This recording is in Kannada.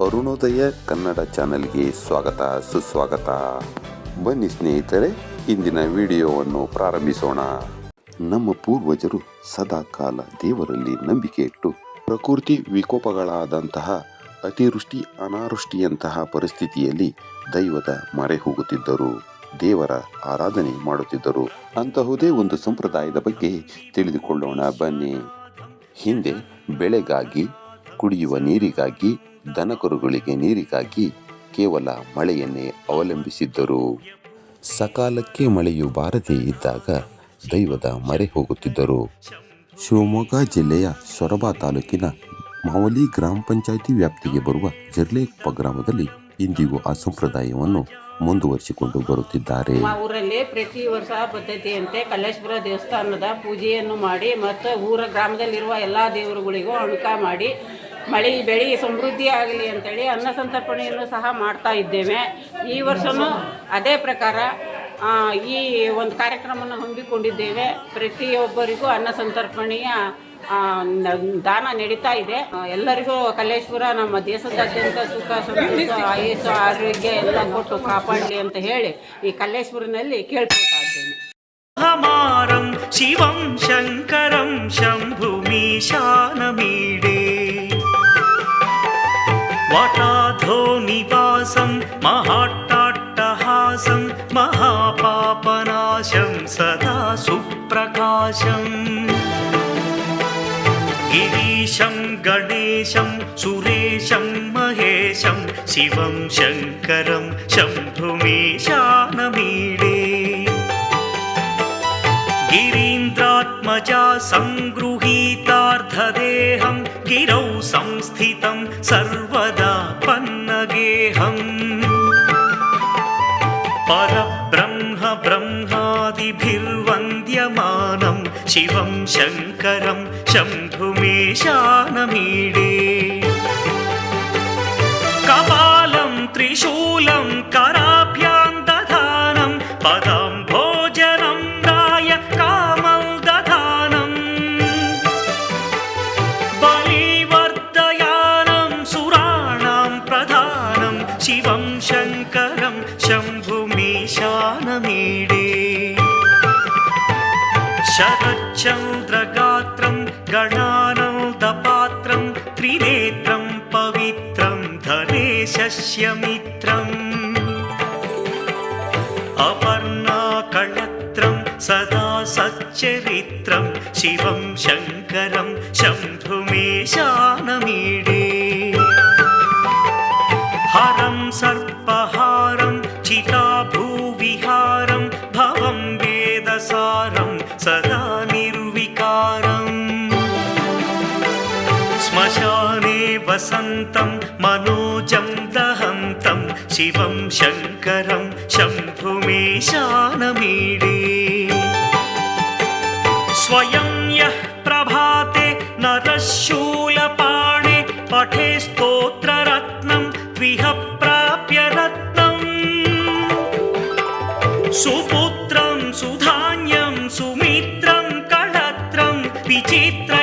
ಅರುಣೋದಯ ಕನ್ನಡ ಚಾನಲ್ಗೆ ಸ್ವಾಗತ, ಸುಸ್ವಾಗತ. ಬನ್ನಿ ಸ್ನೇಹಿತರೆ, ಇಂದಿನ ವಿಡಿಯೋವನ್ನು ಪ್ರಾರಂಭಿಸೋಣ. ನಮ್ಮ ಪೂರ್ವಜರು ಸದಾ ಕಾಲ ದೇವರಲ್ಲಿ ನಂಬಿಕೆ ಇಟ್ಟು ಪ್ರಕೃತಿ ವಿಕೋಪಗಳಾದಂತಹ ಅತಿವೃಷ್ಟಿ, ಅನಾವೃಷ್ಟಿಯಂತಹ ಪರಿಸ್ಥಿತಿಯಲ್ಲಿ ದೈವದ ಮರೆ ಹೋಗುತ್ತಿದ್ದರು, ದೇವರ ಆರಾಧನೆ ಮಾಡುತ್ತಿದ್ದರು. ಅಂತಹುದೇ ಒಂದು ಸಂಪ್ರದಾಯದ ಬಗ್ಗೆ ತಿಳಿದುಕೊಳ್ಳೋಣ ಬನ್ನಿ. ಹಿಂದೆ ಬೆಳೆಗಾಗಿ ಕುಡಿಯುವ ನೀರಿಗಾಗಿ, ದನಕರುಗಳಿಗೆ ನೀರಿಗಾಗಿ ಕೇವಲ ಮಳೆಯನ್ನೇ ಅವಲಂಬಿಸಿದ್ದರು. ಸಕಾಲಕ್ಕೆ ಮಳೆಯು ಬಾರದೇ ಇದ್ದಾಗ ದೈವದ ಮರೆ ಹೋಗುತ್ತಿದ್ದರು. ಶಿವಮೊಗ್ಗ ಜಿಲ್ಲೆಯ ಸೊರಬ ತಾಲೂಕಿನ ಮಾವಲಿ ಗ್ರಾಮ ಪಂಚಾಯಿತಿ ವ್ಯಾಪ್ತಿಗೆ ಬರುವ ಜರ್ಲೇಕೊಪ್ಪ ಗ್ರಾಮದಲ್ಲಿ ಇಂದಿಗೂ ಆ ಸಂಪ್ರದಾಯವನ್ನು ಮುಂದುವರಿಸಿಕೊಂಡು ಬರುತ್ತಿದ್ದಾರೆ. ಊರಲ್ಲಿ ಪ್ರತಿ ವರ್ಷ ಪದ್ಧತಿಯಂತೆ ಕಲ್ಲೇಶ್ವರ ದೇವಸ್ಥಾನದ ಪೂಜೆಯನ್ನು ಮಾಡಿ ಮತ್ತು ಊರ ಗ್ರಾಮದಲ್ಲಿರುವ ಎಲ್ಲ ದೇವರುಗಳಿಗೂ ಅಣುಕ ಮಾಡಿ ಮಳೆ ಬೆಳೆ ಸಮೃದ್ಧಿ ಆಗಲಿ ಅಂತೇಳಿ ಅನ್ನ ಸಂತರ್ಪಣೆಯನ್ನು ಸಹ ಮಾಡ್ತಾ ಇದ್ದೇವೆ. ಈ ವರ್ಷವೂ ಅದೇ ಪ್ರಕಾರ ಈ ಒಂದು ಕಾರ್ಯಕ್ರಮವನ್ನು ಹಮ್ಮಿಕೊಂಡಿದ್ದೇವೆ. ಪ್ರತಿಯೊಬ್ಬರಿಗೂ ಅನ್ನ ಸಂತರ್ಪಣೆಯ ದಾನ ನಡೀತಾ ಇದೆ. ಎಲ್ಲರಿಗೂ ಕಲ್ಲೇಶ್ವರ, ನಮ್ಮ ದೇಶದಾದ್ಯಂತ ಸುಖ, ಸಂತೋಷ ಆಯಸ್ಸು ಆರೋಗ್ಯ ಎಲ್ಲ ಕೊಟ್ಟು ಕಾಪಾಡಲಿ ಅಂತ ಹೇಳಿ ಈ ಕಲ್ಲೇಶ್ವರನಲ್ಲಿ ಕೇಳ್ಕೊಳ್ತಾ ಇದ್ದೇನೆ. ಶಿವಂ ಶಂಕರಂ ಶಂಭುಮೀಶಾನಮಿ निवासं महाट्टाट्टहासं महापापनाशं सदा सुप्रकाशम्। गिरीशं गणेशं सुरेशं महेशं शिवं शङ्करं शम्भुमीशानमीडे। गिरीन्द्रात्मजा सङ्गृहीतार्धदेहं गिरौ संस्थितं सर्वदा परब्रह्म ब्रह्मादिभिर्वन्द्यमानं शिवं शङ्करं शम्भुमेशानमीडे। कपालं त्रिशूलं कराभ्यां दधानं पदं भोजनं राय कामं दधानम् बलिवर्धयानं सुराणां प्रधानं शिवं शङ्करं शम्भुमीशानमीडे शरच्चन्द्रगात्रं गणानन्दपात्रं त्रिनेत्रं पवित्रं धनेशस्य मित्रम् अपर्णाकळत्रं सदा सच्चरित्रं शिवं शङ्करं शम्भुमेशानमीडे वसन्तं मनोजं दहन्तं शिवं शङ्करं शम्भुमेशानमीडे स्वयं यः प्रभाते नरशूलपाणे पठे स्तोत्ररत्नं त्विह प्राप्य रत्नम् सुपुत्रं सुधान्यं सुमित्रं कळत्रं विचित्रैः सम